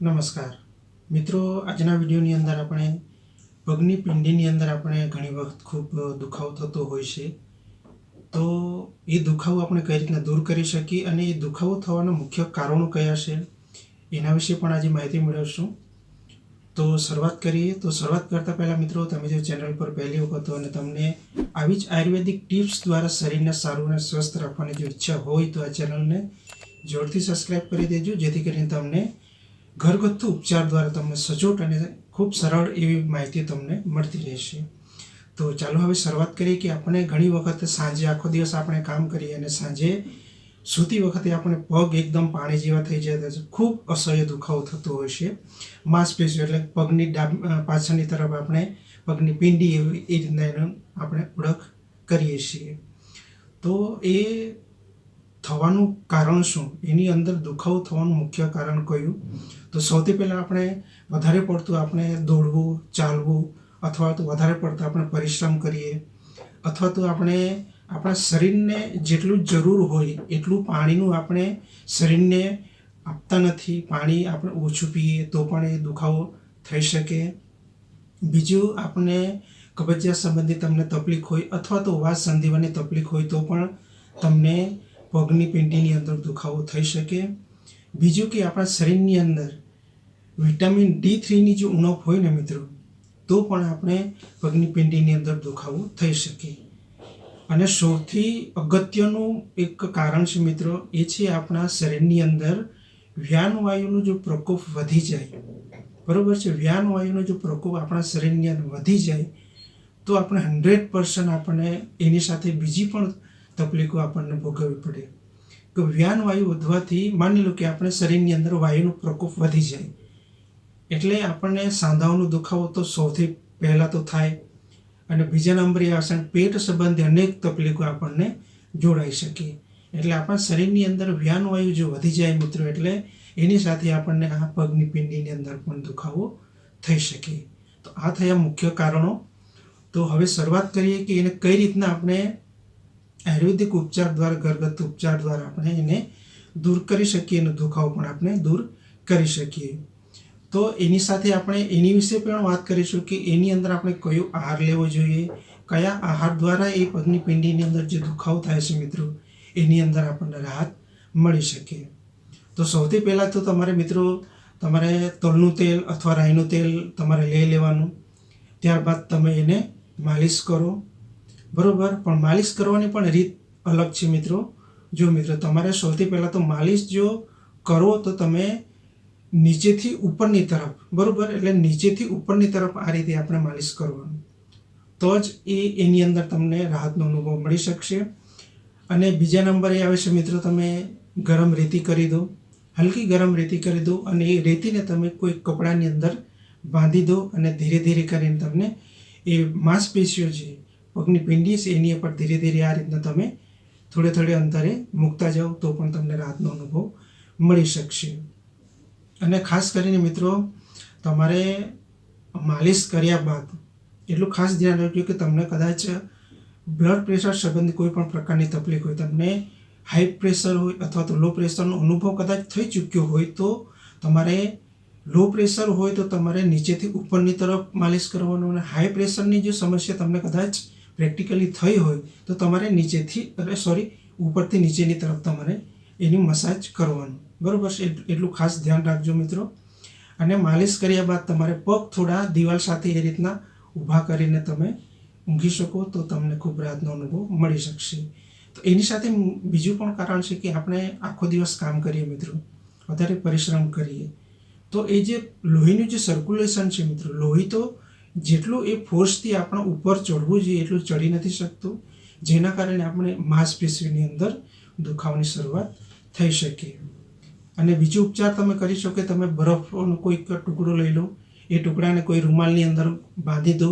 નમસ્કાર. મિત્રો, આજના વિડીયોની અંદર આપણે પગની પિંડીની અંદર આપણે ઘણી વખત ખૂબ દુખાવો થતો હોય છે. તો એ દુખાવો આપણે કઈ રીતના દૂર કરી શકીએ અને એ દુખાવો થવાના મુખ્ય કારણો કયા છે, એના વિશે પણ આજે માહિતી મેળવશું. તો શરૂઆત કરીએ. તો શરૂઆત કરતાં પહેલાં મિત્રો, તમે જો ચેનલ પર પહેલી વખત હો અને તમને આવી જ આયુર્વેદિક ટિપ્સ દ્વારા શરીરને સારું અને સ્વસ્થ રાખવાની જો ઈચ્છા હોય તો આ ચેનલને જોરથી સબસ્ક્રાઈબ કરી દેજો, જેથી કરીને તમને ઘરગથ્થુ ઉપચાર દ્વારા તમને સચોટ અને ખૂબ સરળ એવી માહિતી તમને મળતી રહેશે. તો ચાલો હવે શરૂઆત કરીએ કે આપણે ઘણી વખત સાંજે આખો દિવસ આપણે કામ કરીએ અને સાંજે સૂતી વખતે આપણે પગ એકદમ પાણી જેવા થઈ જતા છે. ખૂબ અસહ્ય દુખાવો થતો હોય છે. માંસપેશીઓ એટલે પગની ડાબ પાછળની તરફ આપણે પગની પિંડી એવી, એ રીતના આપણે ઓળખ કરીએ છીએ. તો એ થવાનું કારણ શું? એની અંદર દુખાવો થવાનું મુખ્ય કારણ કયું? તો સૌથી પહેલાં આપણે વધારે પડતું આપણે દોડવું, ચાલવું અથવા તો વધારે પડતું આપણે પરિશ્રમ કરીએ અથવા તો આપણે આપણા શરીરને જેટલું જરૂર હોય એટલું પાણીનું આપણે શરીરને આપતા નથી. પાણી આપણે ઓછું પીએ તો પણ એ દુખાવો થઈ શકે. બીજું આપણે કબજિયાત સંબંધી તમને તકલીફ હોય અથવા તો વાત સંધિવાની તકલીફ હોય તો પણ તમને પગની પિંડીની અંદર દુખાવો થઈ શકે. બીજું કે આપણા શરીરની અંદર વિટામિન ડી થ્રીની જો ઉણપ હોય ને મિત્રો, તો પણ આપણે પગની પિંડીની અંદર દુખાવો થઈ શકે. અને સૌથી અગત્યનું એક કારણ છે મિત્રો, એ છે આપણા શરીરની અંદર વ્યાન વાયુનો જો પ્રકોપ વધી જાય, બરોબર છે? વ્યાન વાયુનો જો પ્રકોપ આપણા શરીરની અંદર વધી જાય, તો આપણે હંડ્રેડ પર્સન્ટ આપણને એની સાથે બીજી પણ તકલીફો આપણને ભોગવવી પડે. કે વ્યાન વાયુ વધવાથી માની લો કે આપણે શરીરની અંદર વાયુનો પ્રકોપ વધી જાય. એટલે આપણને સાંધાઓનો દુખાવો તો સૌથી પહેલાં તો થાય અને બીજા નંબરે આવશે પેટ સંબંધી અનેક તકલીફો આપણને જોડાઈ શકે. એટલે આપણા શરીરની અંદર વ્યાન વાયુ જો વધી જાય મિત્રો એટલે એની સાથે આપણને આ પગની પિંડીની અંદર પણ દુખાવો થઈ શકે. તો આ થયા મુખ્ય કારણો. તો હવે શરૂઆત કરીએ કે એને કઈ રીતના આપણે આયુર્વેદિક ઉપચાર દ્વારા, ઘરગથ્થુ ઉપચાર દ્વારા આપણે એને દૂર કરી શકીએ અને દુખાવો પણ આપણે દૂર કરી શકીએ. તો એની સાથે આપણે એની વિશે પણ વાત કરીશું કે એની અંદર આપણે કયો આહાર લેવો જોઈએ, કયા આહાર દ્વારા એ પગની પિંડીની અંદર જે દુખાવો થાય છે મિત્રો, એની અંદર આપણને રાહત મળી શકે. તો સૌથી પહેલાં તો તમારે મિત્રો, તમારે તલનું તેલ અથવા રાઈનું તેલ તમારે લઈ લેવાનું. ત્યારબાદ તમે એને માલિશ કરો. બરોબર? પણ માલિશ કરવાની પણ રીત અલગ છે મિત્રો. જો મિત્રો, તમારે સૌથી પહેલાં તો માલિશ જો કરો તો તમે નીચેથી ઉપરની તરફ, બરોબર? એટલે નીચેથી ઉપરની તરફ આ રીતે આપણે માલિશ કરવાનું. તો જ એ એની અંદર તમને રાહતનો અનુભવ મળી શકશે. અને બીજા નંબરે આવે છે મિત્રો, તમે ગરમ રેતી કરી દો. હલકી ગરમ રેતી કરી દો અને એ રેતીને તમે કોઈ કપડાની અંદર બાંધી દો અને ધીરે ધીરે કરીને તમને એ માંસપેશીઓ છે પગની પિંડી છે, એની ઉપર ધીરે ધીરે આ રીતના તમે થોડે થોડે અંતરે મૂકતા જાઓ, તો પણ તમને રાહતનો અનુભવ મળી શકશે. અને ખાસ કરીને મિત્રો, તમારે માલિશ કર્યા બાદ એટલું ખાસ ધ્યાન રાખજો કે તમને કદાચ બ્લડ પ્રેશર સંબંધી કોઈ પણ પ્રકારની તકલીફ હોય, તમને હાઈ પ્રેશર હોય અથવા તો લો પ્રેશરનો અનુભવ કદાચ થઈ ચૂક્યો હોય તો તમારે લો પ્રેશર હોય તો તમારે નીચેથી ઉપરની તરફ માલિશ કરવાનું અને હાઈ પ્રેશરની જો સમસ્યા તમને કદાચ પ્રેક્ટિકલી થઈ હોય, તો તમારે નીચેથી, અરે સોરી ઉપરથી નીચેની તરફ તમારે એની મસાજ કરવાનું. બરાબર છે? એટલું ખાસ ધ્યાન રાખજો મિત્રો. અને માલિશ કર્યા બાદ તમારે પગ થોડા દિવાલ સાથે એ રીતના ઊભા કરીને તમે ઊંઘી શકો, તો તમને ખૂબ રાહતનો અનુભવ મળી શકશે. તો એની સાથે બીજું પણ કારણ છે કે આપણે આખો દિવસ કામ કરીએ મિત્રો. વધારે પરિશ્રમ કરીએ. તો એ જે લોહીનું જે સર્ક્યુલેશન છે મિત્રો, લોહી તો જેટલું એ ફોર્સથી આપણા ઉપર ચડવું જોઈએ એટલું ચડી નથી શકતું, જેના કારણે આપણે માંસપેશીની અંદર દુખાવાની શરૂઆત થઈ શકે. અને બીજો ઉપચાર તમે કરી શકો કે તમે બરફનો કોઈક ટુકડો લઈ લો, એ ટુકડાને કોઈ રૂમાલની અંદર બાંધી દો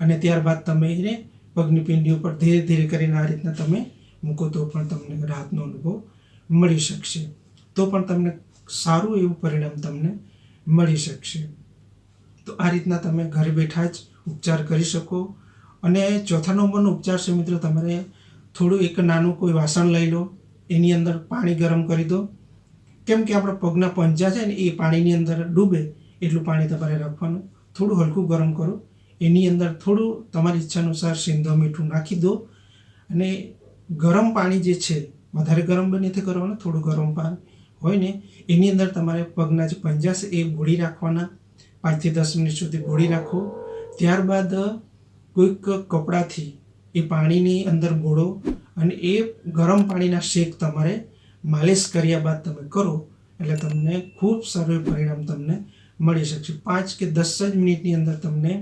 અને ત્યારબાદ તમે એને પગની પિંડી ઉપર ધીરે ધીરે કરીને આ રીતના તમે મૂકો તો પણ તમને રાહતનો અનુભવ મળી શકશે. તો પણ તમને સારું એવું પરિણામ તમને મળી શકશે. તો આ રીતના તમે ઘરે બેઠા જ ઉપચાર કરી શકો. અને ચોથા નંબરનો ઉપચાર છે મિત્રો, તમારે થોડું એક નાનું કોઈ વાસણ લઈ લો, એની અંદર પાણી ગરમ કરી દો. કેમ કે આપણા પગના પંજા છે ને, એ પાણીની અંદર ડૂબે એટલું પાણી તમારે રાખવાનું. થોડું હલકું ગરમ કરો. એની અંદર થોડું તમારી ઈચ્છા અનુસાર સિંધો મીઠું નાખી દો. અને ગરમ પાણી જે છે, વધારે ગરમ બી નથી કરવાનું, થોડું ગરમ પાણી હોય ને, એની અંદર તમારે પગના જે પંજા છે, એ બોળી રાખવાના. પાંચથી દસ મિનિટ સુધી ગોળી રાખો. ત્યારબાદ કોઈક કપડાથી એ પાણીની અંદર ગોળો અને એ ગરમ પાણીના શેક તમારે માલિશ કર્યા બાદ તમે કરો, એટલે તમને ખૂબ સારું પરિણામ તમને મળી શકશે. પાંચ કે દસ જ મિનિટની અંદર તમને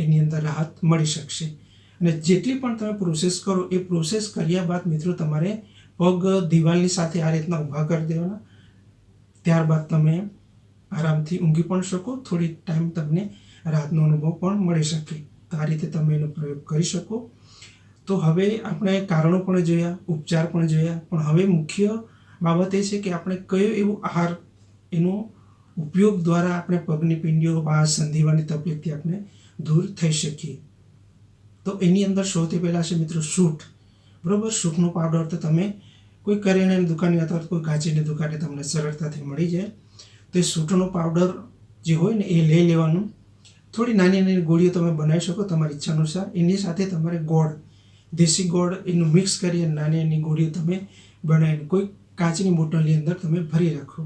એની અંદર રાહત મળી શકશે. અને જેટલી પણ તમે પ્રોસેસ કરો, એ પ્રોસેસ કર્યા બાદ મિત્રો તમારે પગ દિવાલની સાથે આ રીતના ઊભા કરી દેવાના. ત્યારબાદ તમે આરામથી ઊંઘી પણ શકો, થોડી ટાઈમ તમને રાતનો અનુભવ પણ મળી શકે. તો આ રીતે તમે એનો પ્રયોગ કરી શકો. તો હવે આપણે કારણો પણ જોયા, ઉપચાર પણ જોયા, પણ હવે મુખ્ય બાબત એ છે કે આપણે કયો એવો આહાર એનો ઉપયોગ દ્વારા આપણે પગની પિંડીઓ બાળ સંધિવાની તકલીફથી આપણે દૂર થઈ શકીએ. તો એની અંદર સૌથી પહેલાં છે મિત્રો સૂટ. બરાબર? સૂટનો પાવડર તો તમે કોઈ કરિયાણાની દુકાને અથવા કોઈ કાચીની દુકાને તમને સરળતાથી મળી જાય. તો એ સૂટનો પાવડર જે હોય ને એ લઈ લેવાનું. થોડી નાની નાની ગોળીઓ તમે બનાવી શકો તમારી ઈચ્છા અનુસાર. એની સાથે તમારે ગોળ, દેશી ગોળ એનું મિક્સ કરી નાની નાની ગોળીઓ તમે બનાવીને કોઈ કાચની બોટલની અંદર તમે ભરી રાખો.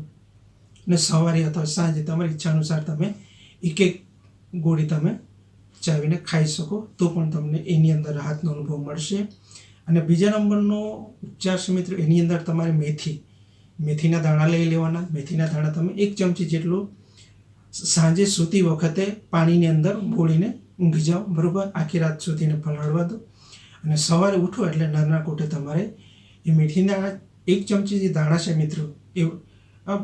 અને સવારે અથવા સાંજે તમારી ઈચ્છા અનુસાર તમે એક એક ગોળી તમે ચાવીને ખાઈ શકો, તો પણ તમને એની અંદર રાહતનો અનુભવ મળશે. અને બીજા નંબરનો ઉપચાર મિત્રો, એની અંદર તમારે મેથી. મેથીના દાણા લઈ લેવાના. મેથીના દાણા તમે એક ચમચી જેટલું સાંજે સૂતી વખતે પાણીની અંદર બોળીને ઊંઘી જાઓ. બરાબર? આખી રાત સુધીને પલાળવા દો. અને સવારે ઉઠો એટલે નાના કોટે તમારે એ મેથીના એક ચમચી જે દાણા છે મિત્રો, એ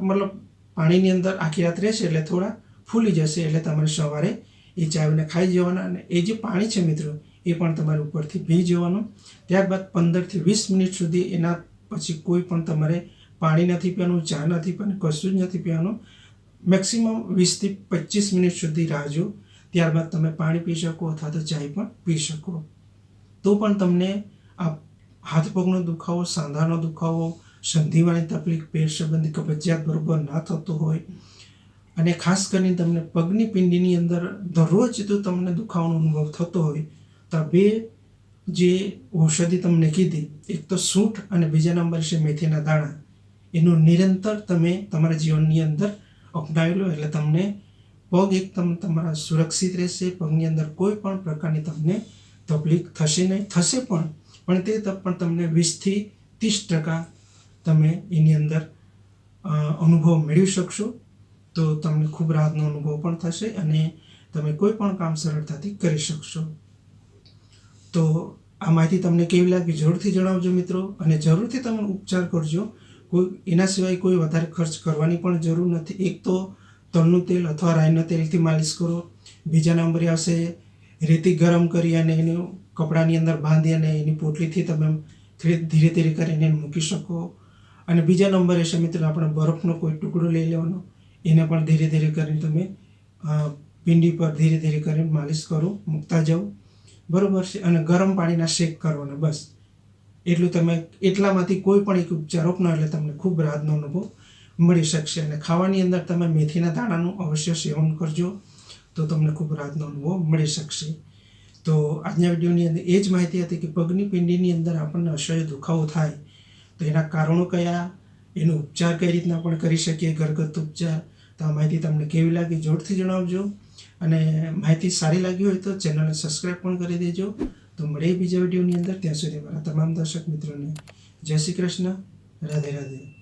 મતલબ પાણીની અંદર આખી રાત રહેશે એટલે થોડા ફૂલી જશે એટલે તમારે સવારે એ ચાવીને ખાઈ જવાના. અને એ જે પાણી છે મિત્રો, એ પણ તમારે ઉપરથી પી જવાનું. ત્યારબાદ પંદરથી વીસ મિનિટ સુધી એના પછી કોઈ પણ તમારે પાણી નથી પીવાનું, ચા નથી પીવાનું, કશું જ નથી પીવાનું. મેક્સિમમ વીસથી પચીસ મિનિટ સુધી રાહ જો ત્યારબાદ તમે પાણી પી શકો અથવા તો ચાય પણ પી શકો. તો પણ તમને આ હાથ પગનો દુખાવો, સાંધાનો દુખાવો સંધિવાની તકલીફ, પેટ સંબંધી કબજિયાત બરોબર ના થતો હોય અને ખાસ કરીને તમને પગની પિંડીની અંદર દરરોજ જો તમને દુખાવાનો અનુભવ થતો હોય, તો બે જે ઔષધિ તમને કીધી, એક તો સૂંઠ અને બીજા નંબર છે મેથીના દાણા. એનું નિરંતર તમે તમારા જીવનની અંદર અપનાવી લો એટલે તમને પગ એકદમ તમારા સુરક્ષિત રહેશે, પગની અંદર કોઈ પણ પ્રકારની તમને તકલીફ થશે નહીં. થશે પણ પણ તે પણ તમને વીસથી ત્રીસ ટકા તમે એની અંદર અનુભવ મેળવી શકશો. તો તમને ખૂબ રાહતનો અનુભવ પણ થશે અને તમે કોઈ પણ કામ સરળતાથી કરી શકશો. તો આ માહિતી તમને કેવી લાગી જરૂરથી જણાવજો મિત્રો અને જરૂરથી તમે ઉપચાર કરજો. કોઈ, એના સિવાય કોઈ વધારે ખર્ચ કરવાની પણ જરૂર નથી. એક તો તલનું તેલ અથવા રાઈના તેલથી માલિશ કરો. બીજા નંબરે આવશે રેતી ગરમ કરી અને એનું કપડાની અંદર બાંધી અને એની પોટલીથી તમે ધીરે ધીરે કરીને મૂકી શકો. અને બીજા નંબરે છે મિત્રો, આપણે બરફનો કોઈ ટુકડો લઈ લેવાનો. એને પણ ધીરે ધીરે કરીને તમે પિંડી પર ધીરે ધીરે કરીને માલિશ કરો. મૂકતા જાઓ. બરાબર છે? અને ગરમ પાણીના શેક કરવાના, બસ. એટલું તમે એટલામાંથી કોઈ પણ એક ઉપચાર અપનાવો એટલે તમને ખૂબ રાહતનો અનુભવ મળી શકશે. અને ખાવાની અંદર તમે મેથીના દાણાનું અવશ્ય સેવન કરજો તો તમને ખૂબ રાહતનો અનુભવ મળી શકશે. તો આજના વિડીયોની અંદર એ જ માહિતી હતી કે પગની પિંડીની અંદર આપણને અસહ્ય દુખાવો થાય તો એના કારણો કયા? એનો ઉપચાર કઈ રીતના પણ કરી શકીએ? ઘરગથ્થુ ઉપચાર? તો આ માહિતી તમને કેવી લાગી જોરથી જણાવજો. અને માહિતી સારી લાગી હોય તો ચેનલને સબસ્ક્રાઈબ પણ કરી દેજો. તો મળીએ બીજા વિડીયોની અંદર. ત્યાં સુધી મારા તમામ દર્શક મિત્રોને જય શ્રી કૃષ્ણ. રાધે રાધે.